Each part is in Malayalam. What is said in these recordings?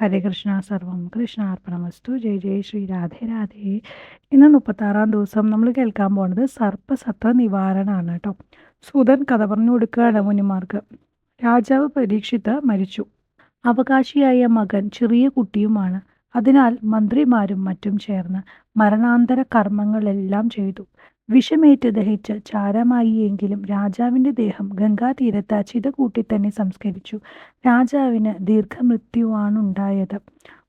ഹരേ കൃഷ്ണ സർവം കൃഷ്ണാർപ്പണമസ്തു ജയ ജയ ശ്രീ രാധേ രാധേ. ഇന്ന് മുപ്പത്താറാം ദിവസം നമ്മൾ കേൾക്കാൻ പോകുന്നത് സർപ്പസത്ര നിവാരണമാണ് കേട്ടോ സുതൻ കഥ പറഞ്ഞു കൊടുക്കുകയാണ് മുനിമാർക്ക്. രാജാവ് പരീക്ഷിത്ത് മരിച്ചു. അവകാശിയായ മകൻ ചെറിയ കുട്ടിയുമാണ്. അതിനാൽ മന്ത്രിമാരും മറ്റും ചേർന്ന് മരണാന്തര കർമ്മങ്ങളെല്ലാം ചെയ്തു. വിഷമേറ്റ് ദഹിച്ച് ചാരമായി എങ്കിലും രാജാവിന്റെ ദേഹം ഗംഗാതീരത്ത് ചിത കൂട്ടി തന്നെ സംസ്കരിച്ചു. രാജാവിന് ദീർഘമൃത്യുവാണുണ്ടായത്.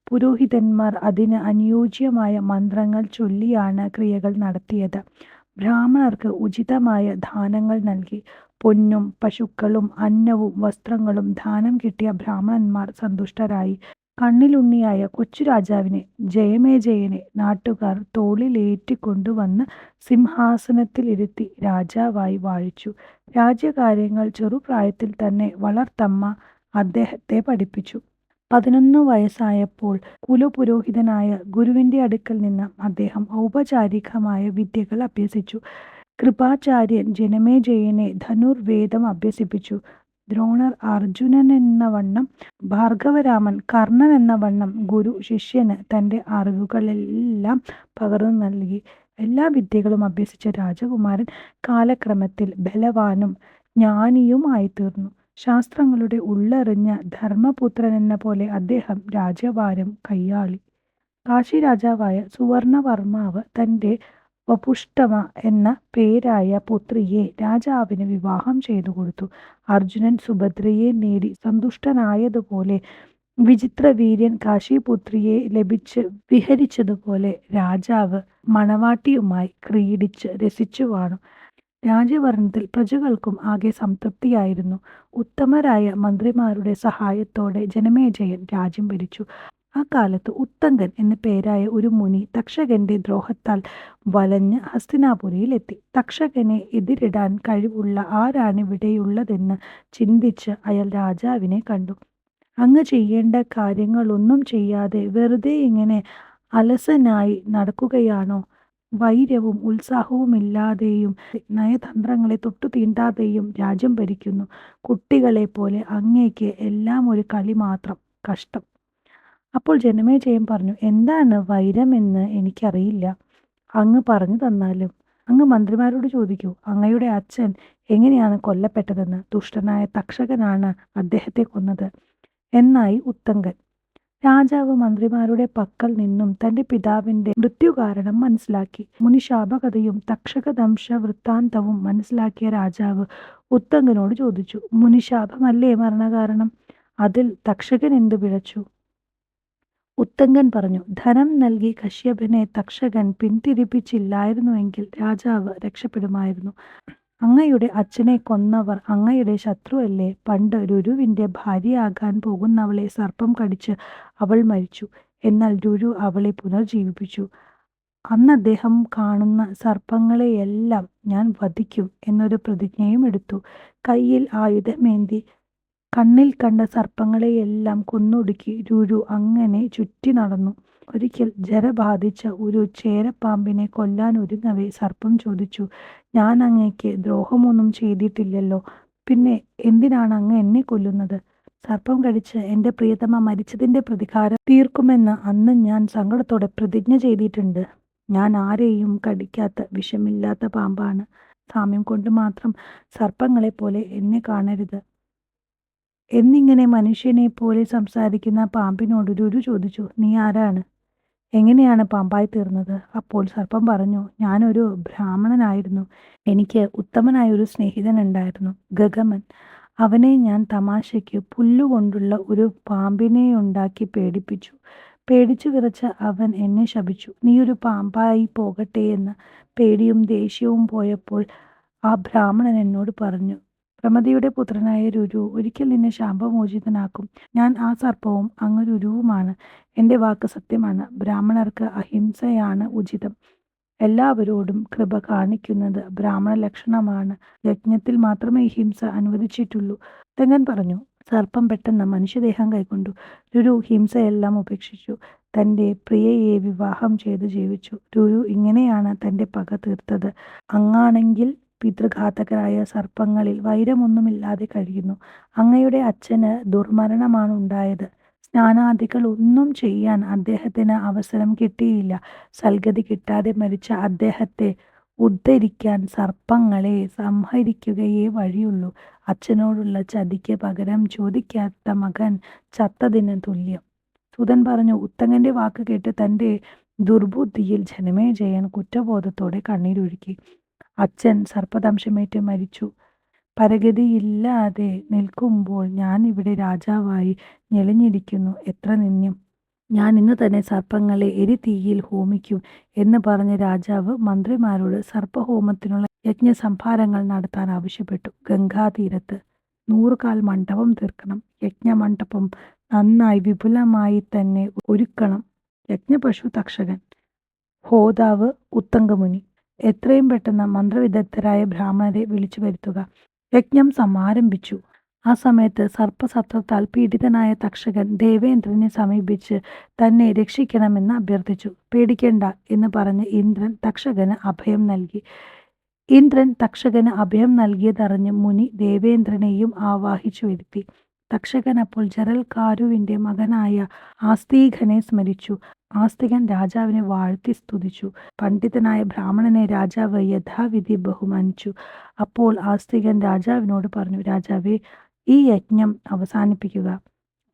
പുരോഹിതന്മാർ അതിന് അനുയോജ്യമായ മന്ത്രങ്ങൾ ചൊല്ലിയാണ് ക്രിയകൾ നടത്തിയത്. ബ്രാഹ്മണർക്ക് ഉചിതമായ ദാനങ്ങൾ നൽകി. പൊന്നും പശുക്കളും അന്നവും വസ്ത്രങ്ങളും ദാനം കിട്ടിയ ബ്രാഹ്മണന്മാർ സന്തുഷ്ടരായി. കണ്ണിലുണ്ണിയായ കൊച്ചു രാജാവിനെ ജയമേജയനെ നാട്ടുകാർ തോളിലേറ്റിക്കൊണ്ടുവന്ന് സിംഹാസനത്തിലിരുത്തി രാജാവായി വാഴിച്ചു. രാജ്യകാര്യങ്ങൾ ചെറുപ്രായത്തിൽ തന്നെ വളർത്തമ്മ അദ്ദേഹത്തെ പഠിപ്പിച്ചു. പതിനൊന്ന് വയസ്സായപ്പോൾ കുലപുരോഹിതനായ ഗുരുവിന്റെ അടുക്കൽ നിന്ന് അദ്ദേഹം ഔപചാരികമായ വിദ്യകൾ അഭ്യസിച്ചു. കൃപാചാര്യൻ ജനമേജയനെ ധനുർവേദം അഭ്യസിപ്പിച്ചു. ദ്രോണർ അർജുനൻ എന്ന വണ്ണം ഭാർഗവരാമൻ കർണൻ എന്ന വണ്ണം ഗുരു ശിഷ്യന് തന്റെ അറിവുകളെല്ലാം പകർന്നു നൽകി. എല്ലാ വിദ്യകളും അഭ്യസിച്ച രാജകുമാരൻ കാലക്രമത്തിൽ ബലവാനും ജ്ഞാനിയുമായി തീർന്നു ശാസ്ത്രങ്ങളുടെ ഉള്ളറിഞ്ഞ ധർമ്മപുത്രൻ എന്ന പോലെ അദ്ദേഹം രാജഭാരം കൈയാളി കാശി രാജാവായ സുവർണവർമാവ് തന്റെ വപുഷ്ടമ എന്ന പേരായ പുത്രിയെ രാജാവിന് വിവാഹം ചെയ്തു കൊടുത്തു. അർജുനൻ സുഭദ്രയെ നേടി സന്തുഷ്ടനായതുപോലെ വിചിത്രവീര്യൻ കാശിപുത്രിയെ ലഭിച്ച് വിഹരിച്ചതുപോലെ രാജാവ് മണവാട്ടിയുമായി ക്രീഡിച്ച് രസിച്ചു വാണു രാജഭരണത്തിൽ പ്രജകൾക്കും ആകെ സംതൃപ്തിയായിരുന്നു. ഉത്തമരായ മന്ത്രിമാരുടെ സഹായത്തോടെ ജനമേജയൻ രാജ്യം ഭരിച്ചു. ആ കാലത്ത് ഉത്തങ്കൻ എന്ന പേരായ ഒരു മുനി തക്ഷകന്റെ ദ്രോഹത്താൽ വലഞ്ഞ് ഹസ്തിനാപുരിയിലെത്തി. തക്ഷകനെ എതിരിടാൻ കഴിവുള്ള ആരാണിവിടെയുള്ളതെന്ന് ചിന്തിച്ച് അയാൾ രാജാവിനെ കണ്ടു. അങ്ങ് ചെയ്യേണ്ട കാര്യങ്ങളൊന്നും ചെയ്യാതെ വെറുതെ ഇങ്ങനെ അലസനായി നടക്കുകയാണോ? വൈര്യവും ഉത്സാഹവുമില്ലാതെയും നയതന്ത്രങ്ങളെ തൊട്ടു തീണ്ടാതെയും രാജ്യം ഭരിക്കുന്നു. കുട്ടികളെ പോലെ അങ്ങേക്ക് എല്ലാം ഒരു കളി മാത്രം. കഷ്ടം. അപ്പോൾ ജനമേജയം പറഞ്ഞു. എന്താണ് വൈരമെന്ന് എനിക്കറിയില്ല. അങ്ങ് പറഞ്ഞു തന്നാലും. അങ്ങ് മന്ത്രിമാരോട് ചോദിക്കൂ. അങ്ങയുടെ അച്ഛൻ എങ്ങനെയാണ് കൊല്ലപ്പെട്ടതെന്ന്. ദുഷ്ടനായ തക്ഷകനാണ് അദ്ദേഹത്തെ കൊന്നത്. എന്നായി ഉത്തങ്കൻ. രാജാവ് മന്ത്രിമാരുടെ പക്കൽ നിന്നും തന്റെ പിതാവിന്റെ മൃത്യുകാരണം മനസ്സിലാക്കി. മുനിശാപകഥയും തക്ഷകദംശ വൃത്താന്തവും മനസ്സിലാക്കിയ രാജാവ് ഉത്തങ്കനോട് ചോദിച്ചു. മുനിശാപമല്ലേ മരണകാരണം? അതിൽ തക്ഷകൻ എന്തു പിഴച്ചു? ഉത്തങ്കൻ പറഞ്ഞു ധനം നൽകി കശ്യപനെ തക്ഷകൻ പിന്തിരിപ്പിച്ചില്ലായിരുന്നുവെങ്കിൽ രാജാവ് രക്ഷപ്പെടുമായിരുന്നു. അങ്ങയുടെ അച്ഛനെ കൊന്നവർ അങ്ങയുടെ ശത്രുവല്ലേ? പണ്ട് രുരുവിന്റെ ഭാര്യയാകാൻ പോകുന്നവളെ സർപ്പം കടിച്ച് അവൾ മരിച്ചു. എന്നാൽ രുരു അവളെ പുനർജീവിപ്പിച്ചു. അന്ന് അദ്ദേഹം കാണുന്ന സർപ്പങ്ങളെയെല്ലാം ഞാൻ വധിക്കും എന്നൊരു പ്രതിജ്ഞയും എടുത്തു. കയ്യിൽ ആയുധമേന്തി കണ്ണിൽ കണ്ട സർപ്പങ്ങളെയെല്ലാം കൊന്നൊടുക്കി രുരു അങ്ങനെ ചുറ്റി നടന്നു. ഒരിക്കൽ ജര ബാധിച്ച ഒരു ചേരപ്പാമ്പിനെ കൊല്ലാൻ ഒരുങ്ങവേ സർപ്പം ചോദിച്ചു ഞാൻ അങ്ങേക്ക് ദ്രോഹമൊന്നും ചെയ്തിട്ടില്ലല്ലോ പിന്നെ എന്തിനാണ് അങ്ങ് എന്നെ കൊല്ലുന്നത്? സർപ്പം കടിച്ച് എന്റെ പ്രിയതമ മരിച്ചതിന്റെ പ്രതികാരം തീർക്കുമെന്ന് അന്ന് ഞാൻ സങ്കടത്തോടെ പ്രതിജ്ഞ ചെയ്തിട്ടുണ്ട്. ഞാൻ ആരെയും കടിക്കാത്ത വിഷമില്ലാത്ത പാമ്പാണ്. സാമ്യം കൊണ്ട് മാത്രം സർപ്പങ്ങളെ പോലെ എന്നെ കാണരുത്. എന്നിങ്ങനെ മനുഷ്യനെ പോലെ സംസാരിക്കുന്ന പാമ്പിനോട് രുരു ചോദിച്ചു നീ ആരാണ്? എങ്ങനെയാണ് പാമ്പായി തീർന്നത്? അപ്പോൾ സർപ്പം പറഞ്ഞു ഞാനൊരു ബ്രാഹ്മണനായിരുന്നു. എനിക്ക് ഉത്തമനായ ഒരു സ്നേഹിതൻ ഉണ്ടായിരുന്നു ഗഗമൻ. അവനെ ഞാൻ തമാശയ്ക്ക് പുല്ലുകൊണ്ടുള്ള ഒരു പാമ്പിനെ ഉണ്ടാക്കി പേടിപ്പിച്ചു. പേടിച്ചു വിറച്ച അവൻ എന്നെ ശപിച്ചു. നീ ഒരു പാമ്പായി പോകട്ടെ എന്ന് പേടിയും ദേഷ്യവും പോയപ്പോൾ ആ ബ്രാഹ്മണൻ എന്നോട് പറഞ്ഞു പ്രമതിയുടെ പുത്രനായ രുരു ഒരിക്കൽ നിന്നെ ശാപമോചിതനാക്കും. ഞാൻ ആ സർപ്പവും അങ്ങ് രുരുവുമാണ്. എന്റെ വാക്ക് സത്യമാണ്. ബ്രാഹ്മണർക്ക് അഹിംസയാണ് ഉചിതം. എല്ലാവരോടും കൃപ കാണിക്കുന്നത് ബ്രാഹ്മണ ലക്ഷണമാണ്. യജ്ഞത്തിൽ മാത്രമേ ഹിംസ അനുവദിച്ചിട്ടുള്ളൂ. തെങ്ങൻ പറഞ്ഞു സർപ്പം പെട്ടെന്ന് മനുഷ്യദേഹം കൈക്കൊണ്ടു. രുരു ഹിംസയെല്ലാം ഉപേക്ഷിച്ചു. തന്റെ പ്രിയയെ വിവാഹം ചെയ്ത് ജീവിച്ചു. രുരു ഇങ്ങനെയാണ് തന്റെ പക തീർത്തത്. അങ്ങാണെങ്കിൽ പിതൃഘാതകരായ സർപ്പങ്ങളിൽ വൈരമൊന്നുമില്ലാതെ കഴിയുന്നു. അങ്ങയുടെ അച്ഛന് ദുർമരണമാണ് ഉണ്ടായത് സ്നാനാദികൾ ഒന്നും ചെയ്യാൻ അദ്ദേഹത്തിന് അവസരം കിട്ടിയില്ല. സൽഗതി കിട്ടാതെ മരിച്ച അദ്ദേഹത്തെ ഉദ്ധരിക്കാൻ സർപ്പങ്ങളെ സംഹരിക്കുകയേ വഴിയുള്ളൂ. അച്ഛനോടുള്ള ചതിക്ക് പകരം ചോദിക്കാത്ത മകൻ ചത്തതിന് തുല്യം. സുതൻ പറഞ്ഞു ഉത്തങ്ങന്റെ വാക്ക് കേട്ട് തന്റെ ദുർബുദ്ധിയിൽ ജനമേജയൻ കുറ്റബോധത്തോടെ കണ്ണീരൊഴുക്കി. അച്ഛൻ സർപ്പദംശമേറ്റ് മരിച്ചു. പരഗതിയില്ലാതെ നിൽക്കുമ്പോൾ ഞാൻ ഇവിടെ രാജാവായി ഞെളിഞ്ഞിരിക്കുന്നു. എത്ര നിന്ദ്യം. ഞാൻ ഇന്ന് തന്നെ സർപ്പങ്ങളെ എരിതീയിൽ ഹോമിക്കും എന്ന് പറഞ്ഞ രാജാവ് മന്ത്രിമാരോട് സർപ്പഹോമത്തിനുള്ള യജ്ഞസംഭാരങ്ങൾ നടത്താൻ ആവശ്യപ്പെട്ടു. ഗംഗാതീരത്ത് നൂറുകാൽ മണ്ഡപം തീർക്കണം. യജ്ഞമണ്ഡപം നന്നായി വിപുലമായി തന്നെ ഒരുക്കണം. യജ്ഞപശു തക്ഷകൻ ഹോതാവ് ഉത്തങ്കമുനി എത്രയും പെട്ടെന്ന് മന്ത്രവിദഗ്ധരായ ബ്രാഹ്മണരെ വിളിച്ചു വരുത്തുക യജ്ഞം സമാരംഭിച്ചു. ആ സമയത്ത് സർപ്പസത്രത്താൽ പീഡിതനായ തക്ഷകൻ ദേവേന്ദ്രനെ സമീപിച്ച് തന്നെ രക്ഷിക്കണമെന്ന് അഭ്യർത്ഥിച്ചു. പേടിക്കേണ്ട എന്ന് പറഞ്ഞ് ഇന്ദ്രൻ തക്ഷകന് അഭയം നൽകി. ഇന്ദ്രൻ തക്ഷകന് അഭയം നൽകിയതറിഞ്ഞ് മുനി ദേവേന്ദ്രനെയും ആവാഹിച്ചു വരുത്തി. തക്ഷകൻ അപ്പോൾ ജരൽ കാരുവിന്റെ മകനായ ആസ്തീഖനെ സ്മരിച്ചു. ആസ്തികൻ രാജാവിനെ വാഴ്ത്തി സ്തുതിച്ചു. പണ്ഡിതനായ ബ്രാഹ്മണനെ രാജാവ് യഥാവിധി ബഹുമാനിച്ചു. അപ്പോൾ ആസ്തികൻ രാജാവിനോട് പറഞ്ഞു രാജാവേ ഈ യജ്ഞം അവസാനിപ്പിക്കുക.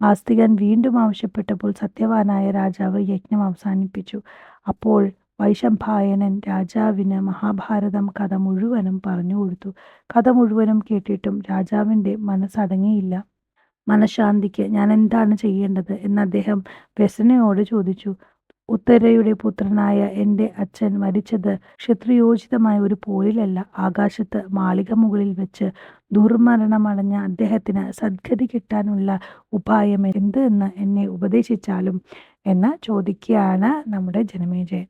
ആസ്തികൻ വീണ്ടും ആവശ്യപ്പെട്ടപ്പോൾ സത്യവാനായ രാജാവ് യജ്ഞം അവസാനിപ്പിച്ചു. അപ്പോൾ വൈശംഭായനൻ രാജാവിന് മഹാഭാരതം കഥ മുഴുവനും പറഞ്ഞു കൊടുത്തു. കഥ മുഴുവനും കേട്ടിട്ടും രാജാവിന്റെ മനസ്സടങ്ങിയില്ല. മനഃശാന്തിക്ക് ഞാൻ എന്താണ് ചെയ്യേണ്ടത്? എന്ന് അദ്ദേഹം വ്യസനയോട് ചോദിച്ചു. ഉത്തരയുടെ പുത്രനായ എന്റെ അച്ഛൻ മരിച്ചത് ക്ഷത്രിയോചിതമായ ഒരു പോരിലല്ല ആകാശത്ത് മാളിക മുകളിൽ വെച്ച് ദുർമരണമടഞ്ഞ അദ്ദേഹത്തിന് സദ്ഗതി കിട്ടാനുള്ള ഉപായം എന്ത് എന്ന് എന്നെ ഉപദേശിച്ചാലും എന്ന് ചോദിക്കുകയാണ് നമ്മുടെ ജനമേജയൻ.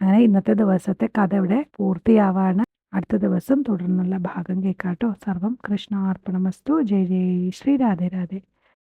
അങ്ങനെ ഇന്നത്തെ ദിവസത്തെ കഥ ഇവിടെ പൂർത്തിയാവാണ്. അടുത്ത ദിവസം തുടർന്നുള്ള ഭാഗം കേൾക്കാട്ടോ. സർവം കൃഷ്ണാർപ്പണമസ്തു. ജയ ജയ ശ്രീ രാധേ രാധേ.